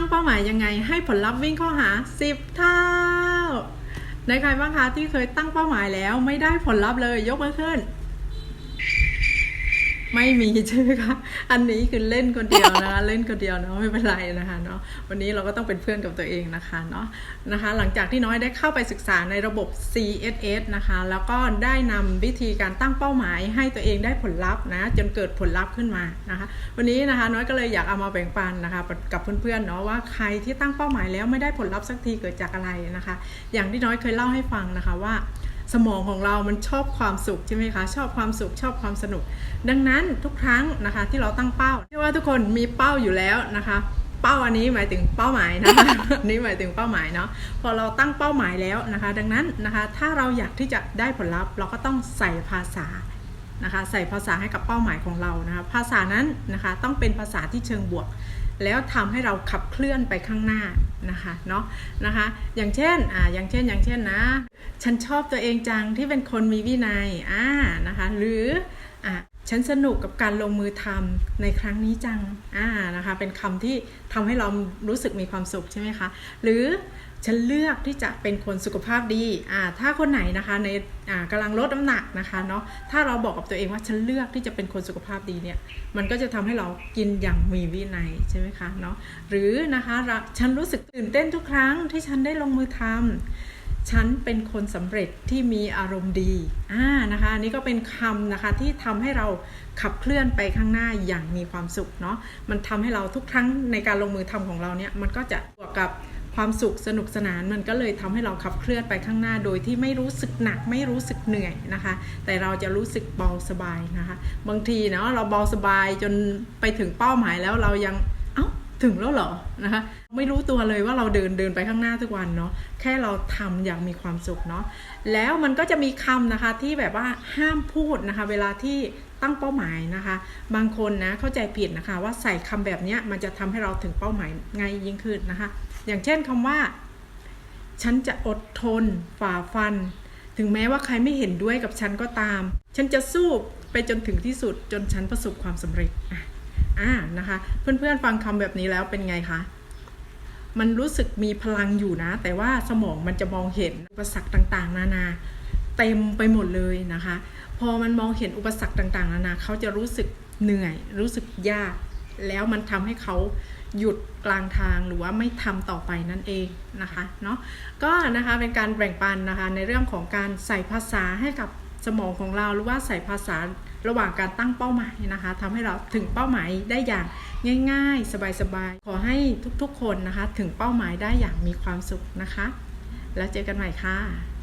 ตั้งเป้าหมายยังไง ให้ผลลัพธ์วิ่งเข้าหา 10 เท่าในใครบ้างคะที่เคยตั้งเป้าหมายแล้วไม่ได้ผลลัพธ์เลยยกมือขึ้น ไม่มีใช่ไหมคะ อันนี้คือเล่นคนเดียวนะคะเล่นคนเดียวเนาะไม่เป็นไรนะคะเนาะวันนี้เราก็ต้องเป็นเพื่อนกับตัวเองนะคะเนาะนะคะ หลังจากที่น้อยได้เข้าไปศึกษาในระบบ CSS นะคะ แล้วก็ได้นำวิธีการตั้งเป้าหมายให้ตัวเองได้ผลลัพธ์นะจนเกิดผลลัพธ์ขึ้นมานะคะ วันนี้นะคะน้อยก็เลยอยากเอามาแบ่งปันนะคะกับเพื่อนๆเนาะว่าใครที่ตั้งเป้าหมายแล้วไม่ได้ผลลัพธ์สักทีเกิดจากอะไรนะคะ อย่างที่น้อยเคยเล่าให้ฟังนะคะว่า สมองของเรามันชอบความสุขใช่ไหมคะชอบความสุขชอบความสนุก ดังนั้นทุกครั้งนะคะที่เราตั้งเป้าที่ว่าทุกคนมีเป้าอยู่แล้วนะคะ เป้าอันนี้หมายถึงเป้าหมายนะคะนนี้หมายถึงเป้าหมายเนาะพอเราตั้งเป้าหมายแล้วนะคะ ดังนั้นนะคะถ้าเราอยากที่จะได้ผลลัพธ์ เราก็ต้องใส่ภาษานะคะใส่ภาษาให้กับเป้าหมายของเรานะคะภาษานั้นนะคะต้องเป็นภาษาที่เชิงบวก แล้วทำให้เราขับเคลื่อนไปข้างหน้านะคะเนาะนะคะ อย่างเช่นอ่าอย่างเช่นอย่างเช่นนะ ฉันชอบตัวเองจังที่เป็นคนมีวินัยอ่านะคะ หรืออ่าฉันสนุกกับการลงมือทำในครั้งนี้จังอ่านะคะ เป็นคำที่ทำให้เรารู้สึกมีความสุขใช่ไหมคะ หรือ ฉันเลือกที่จะเป็นคนสุขภาพดีอ่าถ้าคนไหนนะคะในอ่ากำลังลดน้ำหนักนะคะเนาะถ้าเราบอกกับตัวเองว่าฉันเลือกที่จะเป็นคนสุขภาพดีเนี่ยมันก็จะทำให้เรากินอย่างมีวินัยใช่ไหมคะเนาะหรือนะคะเราฉันรู้สึกตื่นเต้นทุกครั้งที่ฉันได้ลงมือทำฉันเป็นคนสำเร็จที่มีอารมณ์ดีอ่านะคะนนี้ก็เป็นคำนะคะที่ทำให้เราขับเคลื่อนไปข้างหน้าอย่างมีความสุขเนาะมันทำให้เราทุกครั้งในการลงมือทำของเราเนี่ยมันก็จะบวกกับ ความสุขสนุกสนานมันก็เลยทำให้เราขับเคลื่อนไปข้างหน้าโดยที่ไม่รู้สึกหนักไม่รู้สึกเหนื่อยนะคะ แต่เราจะรู้สึกเบาสบายนะคะ บางทีเนาะเราเบาสบายจนไปถึงเป้าหมายแล้วเรายังเอ้าถึงแล้วเหรอนะคะไม่รู้ตัวเลยว่าเราเดินเดินไปข้างหน้าทุกวันเนาะแค่เราทำอย่างมีความสุขเนาะแล้วมันก็จะมีคำนะคะที่แบบว่าห้ามพูดนะคะ เวลาที่ ตั้งเป้าหมายนะคะ บางคนนะเข้าใจผิดนะคะ ว่าใส่คำแบบนี้มันจะทำให้เราถึงเป้าหมายง่ายยิ่งขึ้นนะคะ อย่างเช่นคำว่า ฉันจะอดทนฝ่าฟัน ถึงแม้ว่าใครไม่เห็นด้วยกับฉันก็ตาม ฉันจะสู้ไปจนถึงที่สุดจนฉันประสบความสำเร็จอะอ่านะคะ เพื่อนๆฟังคำแบบนี้แล้วเป็นไงคะมันรู้สึกมีพลังอยู่นะ แต่ว่าสมองมันจะมองเห็นอุปสรรคต่างๆ นานา เต็มไปหมดเลยนะคะ พอมันมองเห็นอุปสรรคต่างๆนานาเขาจะรู้สึกเหนื่อย รู้สึกยาก แล้วมันทำให้เขาหยุดกลางทางหรือว่าไม่ทำต่อไปนั่นเองนะคะเนาะก็นะคะเป็นการแบ่งปันนะคะในเรื่องของการใส่ภาษาให้กับสมองของเราหรือว่าใส่ภาษาระหว่างการตั้งเป้าหมายนะคะทำให้เราถึงเป้าหมายได้อย่างง่าย ๆ สบายๆ ขอให้ทุกๆคนนะคะ ถึงเป้าหมายได้อย่างมีความสุขนะคะ แล้วเจอกันใหม่ค่ะ